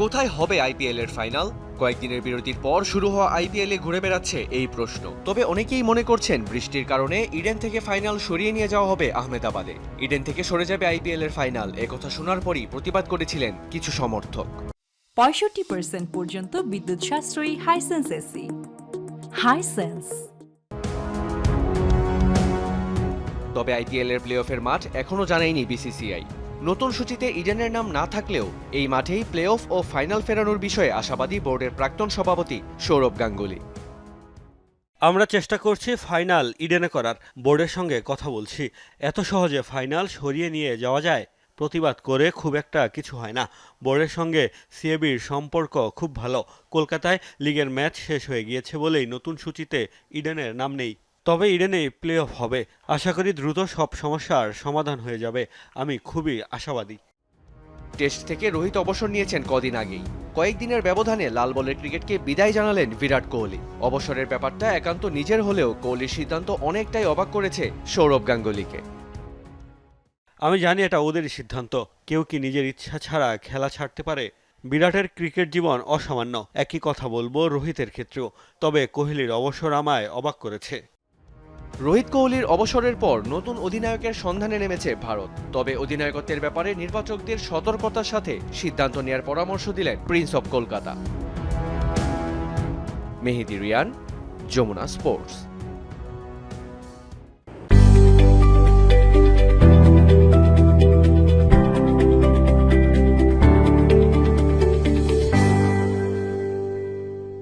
কোথায় হবে আইপিএল এর ফাইনাল? কয়েকদিনের বিরতির পর শুরু হওয়া আইপিএল এ ঘুরে বেড়াচ্ছে এই প্রশ্ন। তবে অনেকেই মনে করছেন বৃষ্টির কারণে ইডেন থেকে ফাইনাল সরিয়ে নিয়ে যাওয়া হবে আহমেদাবাদে। ইডেন থেকে সরে যাবে আইপিএল এর ফাইনাল। একথা শোনার পরই প্রতিবাদ করেছিলেন কিছু সমর্থক। পঁয়ষট্টি পার্সেন্ট পর্যন্ত বিদ্যুৎ সাশ্রয়ী হাইসেন্স এসি। হাইসেন্স তবে আইপিএল এর প্লে অফের মাঠ এখনও জানায়নি বিসিসিআই। নতুন সূচিতে ইডেনের নাম না থাকলেও এই মাঠেই প্লে অফ ও ফাইনাল ফেরানোর বিষয়ে আশাবাদী বোর্ডের প্রাক্তন সভাপতি সৌরভ গাঙ্গুলি। আমরা চেষ্টা করছি ফাইনাল ইডেনে করার। বোর্ডের সঙ্গে কথা বলছি। এত সহজে ফাইনাল সরিয়ে নিয়ে যাওয়া যায়? প্রতিবাদ করে খুব একটা কিছু হয় না। বোর্ডের সঙ্গে সিএবির সম্পর্ক খুব ভালো। কলকাতায় লিগের ম্যাচ শেষ হয়ে গিয়েছে বলেই নতুন সূচিতে ইডেনের নাম নেই। তবে ইডেনে প্লে অফ হবে। আশা করি দ্রুত সব সমস্যার সমাধান হয়ে যাবে। আমি খুবই আশাবাদী। টেস্ট থেকে রোহিত অবসর নিয়েছেন কদিন আগেই। কয়েকদিনের ব্যবধানে লাল বলের ক্রিকেটকে বিদায় জানালেন বিরাট কোহলি। অবসরের ব্যাপারটা একান্ত নিজের হলেও কোহলির সিদ্ধান্ত অনেকটাই অবাক করেছে সৌরভ গাঙ্গুলিকে। আমি জানি এটা ওদেরই সিদ্ধান্ত। কেউ কি নিজের ইচ্ছা ছাড়া খেলা ছাড়তে পারে? বিরাটের ক্রিকেট জীবন অসামান্য। একই কথা বলব রোহিতের ক্ষেত্রেও। তবে কোহলির অবসর আমায় অবাক করেছে। রোহিত কোহলির অবসরের পর নতুন অধিনায়কের সন্ধানে নেমেছে ভারত। তবে অধিনায়কত্বের ব্যাপারে নির্বাচকদের সতর্কতার সাথে সিদ্ধান্ত নেয়ার পরামর্শ দিলেন prince of Kolkata Mehedi Rian, Jamuna sports.